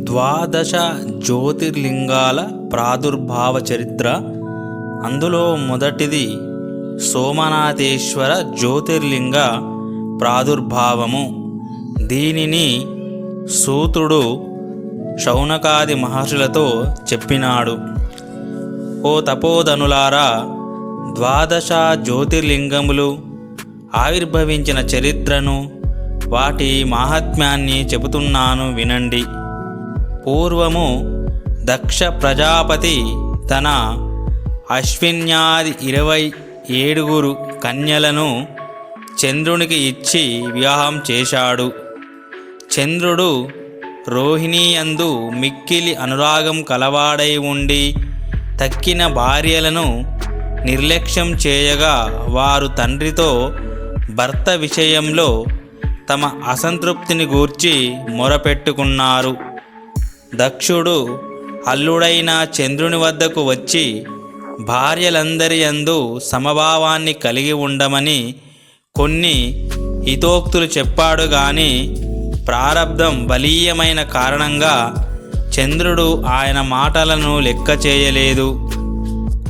ద్వాదశ జ్యోతిర్లింగాల ప్రాదుర్భావ చరిత్ర. అందులో మొదటిది సోమనాథేశ్వర జ్యోతిర్లింగ ప్రాదుర్భావము. దీనిని సూతుడు శౌనకాది మహర్షులతో చెప్పినాడు. ఓ తపోధనులారా ద్వాదశ జ్యోతిర్లింగములు ఆవిర్భవించిన చరిత్రను వాటి మాహాత్మ్యాన్ని చెబుతున్నాను వినండి. పూర్వము దక్ష ప్రజాపతి తన అశ్విన్యాది ఇరవై ఏడుగురు కన్యలను చంద్రునికి ఇచ్చి వివాహం చేశాడు. చంద్రుడు రోహిణీయందు మిక్కిలి అనురాగం కలవాడై ఉండి తక్కిన భార్యలను నిర్లక్ష్యం చేయగా వారు తండ్రితో భర్త విషయంలో తమ అసంతృప్తిని గూర్చి మొరపెట్టుకున్నారు. దక్షుడు అల్లుడైన చంద్రుని వద్దకు వచ్చి భార్యలందరి యందు సమభావాన్ని కలిగి ఉండమని కొన్ని హితోక్తులు చెప్పాడు గాని ప్రారబ్ధం బలీయమైన కారణంగా చంద్రుడు ఆయన మాటలను లెక్క చేయలేదు.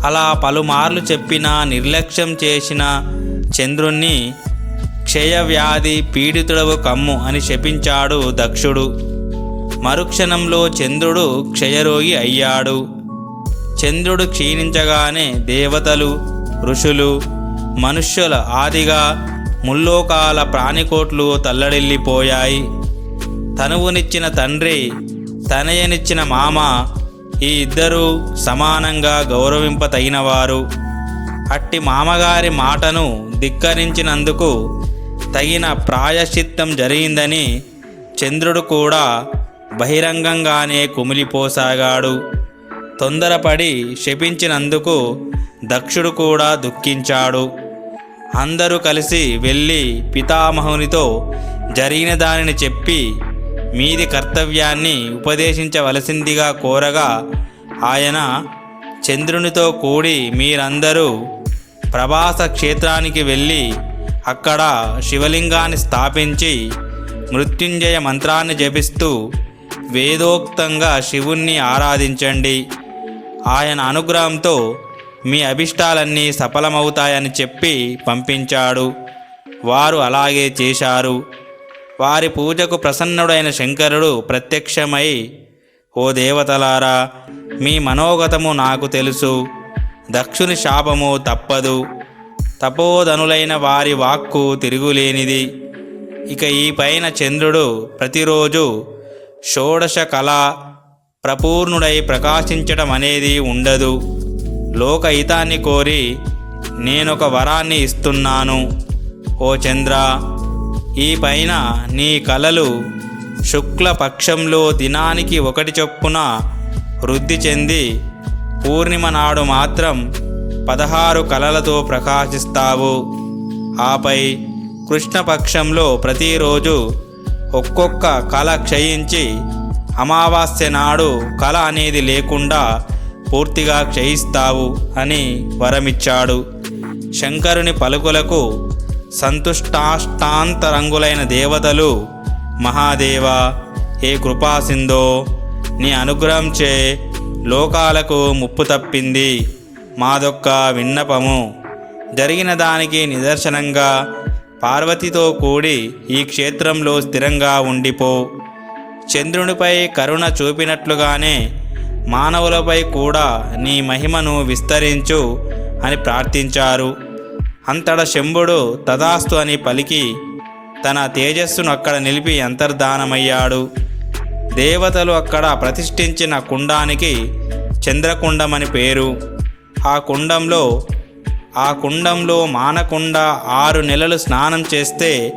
అలా పలుమార్లు చెప్పినా నిర్లక్ష్యం చేసిన చంద్రుణ్ణి క్షయవ్యాధి పీడితుడవు కమ్ము అని శపించాడు దక్షుడు. మరుక్షణంలో చంద్రుడు క్షయరోగి అయ్యాడు. చంద్రుడు క్షీణించగానే దేవతలు ఋషులు మనుష్యుల ఆదిగా ముల్లోకాల ప్రాణికోట్లు తల్లడిల్లిపోయాయి. తనువునిచ్చిన తండ్రి తనయనిచ్చిన మామ ఈ ఇద్దరూ సమానంగా గౌరవింపతగినవారు. అట్టి మామగారి మాటను ధిక్కరించినందుకు తగిన ప్రాయశ్చిత్తం జరిగిందని చంద్రుడు కూడా బహిరంగంగానే కుమిలిపోసాగాడు. తొందరపడి శపించినందుకు దక్షుడు కూడా దుఃఖించాడు. అందరూ కలిసి వెళ్ళి పితామహునితో జరిగిన దానిని చెప్పి మీది కర్తవ్యాన్ని ఉపదేశించవలసిందిగా కోరగా ఆయన చంద్రునితో కూడి మీరందరూ ప్రభాస క్షేత్రానికి వెళ్ళి అక్కడ శివలింగాన్ని స్థాపించి మృత్యుంజయ మంత్రాన్ని జపిస్తూ వేదోక్తంగా శివుణ్ణి ఆరాధించండి. ఆయన అనుగ్రహంతో మీ అభిష్టాలన్నీ సఫలమవుతాయని చెప్పి పంపించాడు. వారు అలాగే చేశారు. వారి పూజకు ప్రసన్నుడైన శంకరుడు ప్రత్యక్షమై ఓ దేవతలారా మీ మనోగతము నాకు తెలుసు. దక్షుని శాపము తప్పదు. తపోధనులైన వారి వాక్కు తిరుగులేనిది. ఇక ఈ పైన చంద్రుడు ప్రతిరోజు షోడశ కళ ప్రపూర్ణుడై ప్రకాశించటం అనేది ఉండదు లోకహితాన్ని కోరి నేనొక వరాన్ని ఇస్తున్నాను. ఓ చంద్ర ఈ పైన నీ కలలు శుక్లపక్షంలో దినానికి ఒకటి చొప్పున వృద్ధి చెంది పూర్ణిమ నాడు మాత్రం పదహారు కలలతో ప్రకాశిస్తావు. ఆపై కృష్ణపక్షంలో ప్రతిరోజు ఒక్కొక్క కళ క్షయించి అమావాస్య నాడు కళ అనేది లేకుండా పూర్తిగా క్షయిస్తావు అని వరమిచ్చాడు. శంకరుని పలుకులకు సంతుష్టాష్టాంతరంగులైన దేవతలు మహాదేవ ఏ కృపాసిందో నీ అనుగ్రహం చే లోకాలకు ముప్పు తప్పింది. మాదొక్క విన్నపము. జరిగిన దానికి నిదర్శనంగా పార్వతితో కూడి ఈ క్షేత్రంలో స్థిరంగా ఉండిపో. చంద్రునిపై కరుణ చూపినట్లుగానే మానవులపై కూడా నీ మహిమను విస్తరించు అని ప్రార్థించారు. అంతట శంభుడు తదాస్తు అని పలికి తన తేజస్సును అక్కడ నిలిపి అంతర్ధానమయ్యాడు. దేవతలు అక్కడ ప్రతిష్ఠించిన కుండానికి చంద్రకుండమని పేరు. ఆ కుండంలో ఆ కుండంలో మానకుండా ఆరు నెలలు స్నానం చేస్తే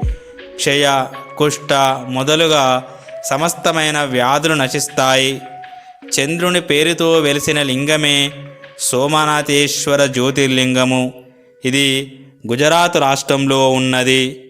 క్షయ కుష్ట మొదలుగా సమస్తమైన వ్యాధులు నశిస్తాయి. చంద్రుని పేరుతో వెలిసిన లింగమే సోమనాథేశ్వర జ్యోతిర్లింగము. ఇది గుజరాత్ రాష్ట్రంలో ఉన్నది.